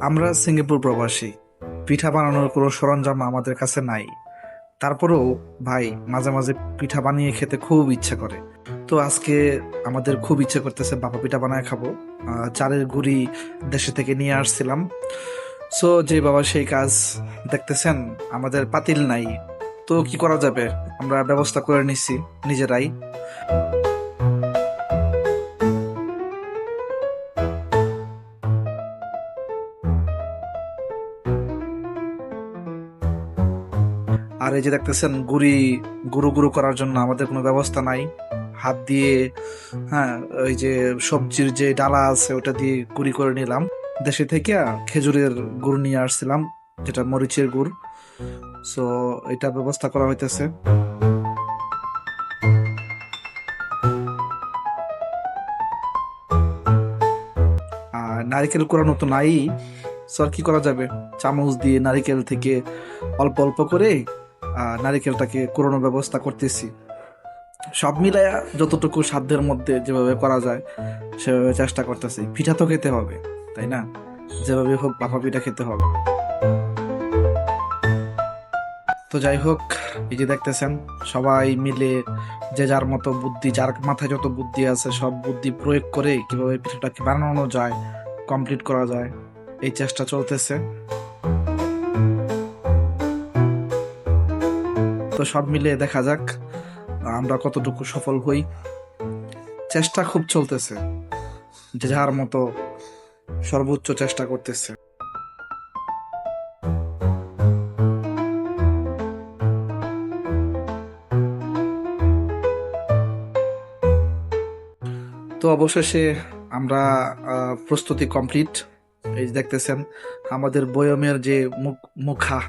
আমরা সিঙ্গাপুর প্রবাসী। পিঠা বানানোর কোনো সরঞ্জাম আমাদের কাছে নাই। তারপরেও ভাই, মাঝে মাঝে পিঠা বানিয়ে খেতে খুব ইচ্ছা করে। তো আজকে আমাদের খুব ইচ্ছে করতেছে বাবা পিঠা বানায় খাব। চালের গুঁড়ি দেশে থেকে নিয়ে আসছিলাম। সো যে বাবা সেই কাজ দেখতেছেন, আমাদের পাতিল নাই। তো কি করা যাবে? আমরা ব্যবস্থা করে নিছি নিজেরাই। আর এই যে দেখতেছেন গুড়ি, গুঁড়ো গুঁড়ো করার জন্য আমাদের কোনো ব্যবস্থা নাই। হাত দিয়ে হ্যাঁ ওই যে সবজির যে ডালা আছে ওটা দিয়ে গুঁড়ি করে নিলাম। দেশে থেকে খেজুরের গুড় নিয়ে আসছিলাম, যেটা মরিচের গুড়। সো এটা ব্যবস্থা করা হইতেছে। নারিকেল কোরানো তো নাই। সো আর কি করা যাবে? চামচ দিয়ে নারিকেল থেকে অল্প অল্প করে নারিকেলটাকে কোরানোর ব্যবস্থা করতেছি। সব মিলায়া যতটুকু সাধ্যের মধ্যে যেভাবে করা যায়, সেভাবে চেষ্টা করতেছি। পিঠা তো খেতে হবে, তাই না? যেভাবে হোক বাফা পিঠা খেতে হবে। তো যাই হোক, এই যে দেখতেছেন, সবাই মিলে যে যার মতো বুদ্ধি, যার মাথায় যত বুদ্ধি আছে, সব বুদ্ধি প্রয়োগ করে কীভাবে পিঠাটাকে বানানো যায় কমপ্লিট করা যায়, এই চেষ্টা চলতেছে। তো সব মিলে দেখা যাক, আমরা কতটুকু সফল হই। চেষ্টা খুব চলতেছে, যে যার মতো সর্বোচ্চ চেষ্টা করতেছে। তো অবশেষে আমরা প্রস্তুতি কমপ্লিট। এই যে দেখতেছেন, আমাদের বয়মের যে মুখ মুখা,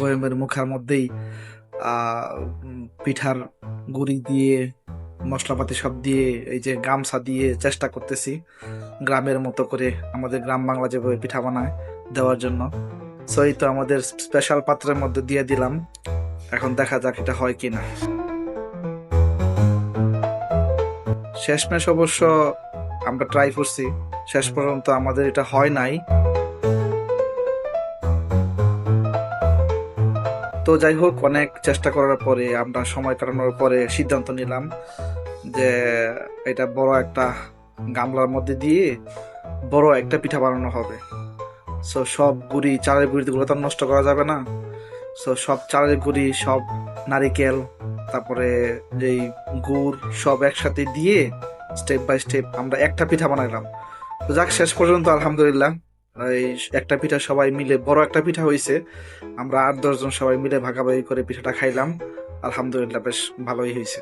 বয়মের মুখার মধ্যেই পিঠার গুড়ি দিয়ে, মশলাপাতি সব দিয়ে, এই যে গামছা দিয়ে চেষ্টা করতেছি গ্রামের মতো করে আমাদের গ্রাম বাংলা যেভাবে পিঠা বানায় দেওয়ার জন্য। সো এই তো আমাদের স্পেশাল পাত্রের মধ্যে দিয়ে দিলাম। এখন দেখা যাক এটা হয় কিনা। শেষমেশ অবশ্য আমরা ট্রাই করছি। শেষ পর্যন্ত আমাদের এটা হয় নাই। তো যাই হোক অনেক চেষ্টা করার পরে, আমরা সময় কাটানোর পরে সিদ্ধান্ত নিলাম যে এটা বড় একটা গামলার মধ্যে দিয়ে বড় একটা পিঠা বানানো হবে। সো সব গুড়ি, চালের গুড়িগুলো তো নষ্ট করা যাবে না। সো সব চালের গুড়ি, সব নারিকেল, তারপরে যেই গুড়, সব একসাথে দিয়ে স্টেপ বাই স্টেপ আমরা একটা পিঠা বানাইলাম। তো যাক, শেষ পর্যন্ত আলহামদুলিল্লাহ। এই একটা পিঠা সবাই মিলে, বড় একটা পিঠা হয়েছে আমরা আট দশজন সবাই মিলে ভাগাভাগি করে পিঠাটা খাইলাম। আলহামদুলিল্লাহ, বেশ ভালোই হয়েছে